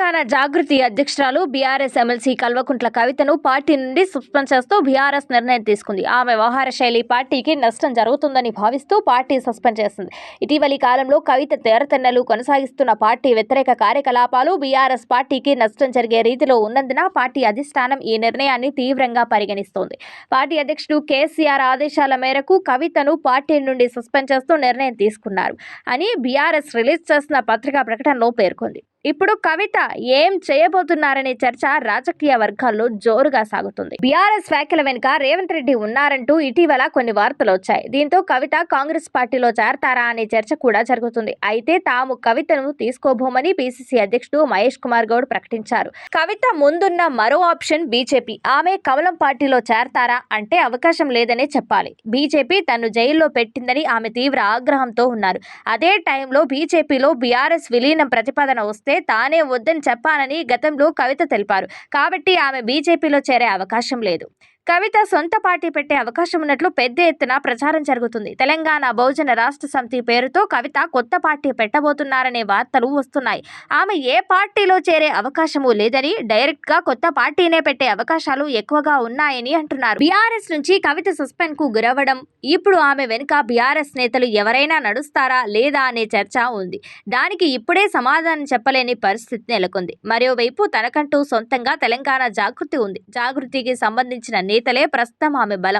తెలంగాణ జాగృతి అధ్యక్షురాలు BRS MLC Kalvakuntla కవితను party నుండి సస్పెండ్ చేస్తూ బీఆర్ఎస్ నిర్ణయం తీసుకుంది. ఆమె వ్యవహార శైలి పార్టీకి నష్టం జరుగుతుందని భావిస్తూ పార్టీ సస్పెండ్ చేసింది. ఇటీవలి కాలంలో కవిత తెరతెన్నెలు కొనసాగిస్తున్న పార్టీ వ్యతిరేక కార్యకలాపాలు బీఆర్ఎస్ పార్టీకి నష్టం జరిగే రీతిలో ఉన్నందున పార్టీ అధిష్టానం ఈ నిర్ణయాన్ని తీవ్రంగా పరిగణిస్తోంది. పార్టీ అధ్యక్షుడు కేసీఆర్ ఆదేశాల మేరకు కవితను పార్టీ నుండి సస్పెండ్ చేస్తూ నిర్ణయం తీసుకున్నారు అని బీఆర్ఎస్ రిలీజ్ చేసిన పత్రికా ప్రకటనలో పేర్కొంది. ఇప్పుడు కవిత ఏం చేయబోతున్నారనే చర్చ రాజకీయ వర్గాల్లో జోరుగా సాగుతుంది. బీఆర్ఎస్ వ్యాఖ్యల వెనుక రేవంత్ రెడ్డి ఉన్నారంటూ ఇటీవల కొన్ని వార్తలు వచ్చాయి. దీంతో కవిత కాంగ్రెస్ పార్టీలో చేరతారా అనే చర్చ కూడా జరుగుతుంది. అయితే తాము కవితను తీసుకోబోమని పిసిసి అధ్యక్షుడు మహేష్ కుమార్ గౌడ్ ప్రకటించారు. కవిత ముందున్న మరో ఆప్షన్ బీజేపీ. ఆమె కమలం పార్టీలో చేరతారా అంటే అవకాశం లేదనే చెప్పాలి. బీజేపీ తను జైల్లో పెట్టిందని ఆమె తీవ్ర ఆగ్రహంతో ఉన్నారు. అదే టైంలో బీజేపీలో బీఆర్ఎస్ విలీనం ప్రతిపాదన వస్తే తానే వద్దని చెప్పానని గతంలో కవిత తెలిపారు. కాబట్టి ఆమె బీజేపీలో చేరే అవకాశం లేదు. కవిత సొంత పార్టీ పెట్టే అవకాశం ఉన్నట్లు పెద్ద ఎత్తున ప్రచారం జరుగుతుంది. తెలంగాణ బహుజన రాష్ట్ర సమితి పేరుతో కవిత కొత్త పార్టీ పెట్టబోతున్నారనే వార్తలు వస్తున్నాయి. ఆమె ఏ పార్టీలో చేరే అవకాశము లేదని డైరెక్ట్గా కొత్త పార్టీనే పెట్టే అవకాశాలు ఎక్కువగా ఉన్నాయని అంటున్నారు. బీఆర్ఎస్ నుంచి కవిత సస్పెండ్కు గురవ్వడం ఇప్పుడు ఆమె వెనుక బీఆర్ఎస్ నేతలు ఎవరైనా నడుస్తారా లేదా అనే చర్చ ఉంది. దానికి ఇప్పుడే సమాధానం చెప్పలేని పరిస్థితి నెలకొంది. మరోవైపు తనకంటూ సొంతంగా తెలంగాణ జాగృతి ఉంది. జాగృతికి సంబంధించిన నేతలే ప్రస్తుతం ఆమె బలం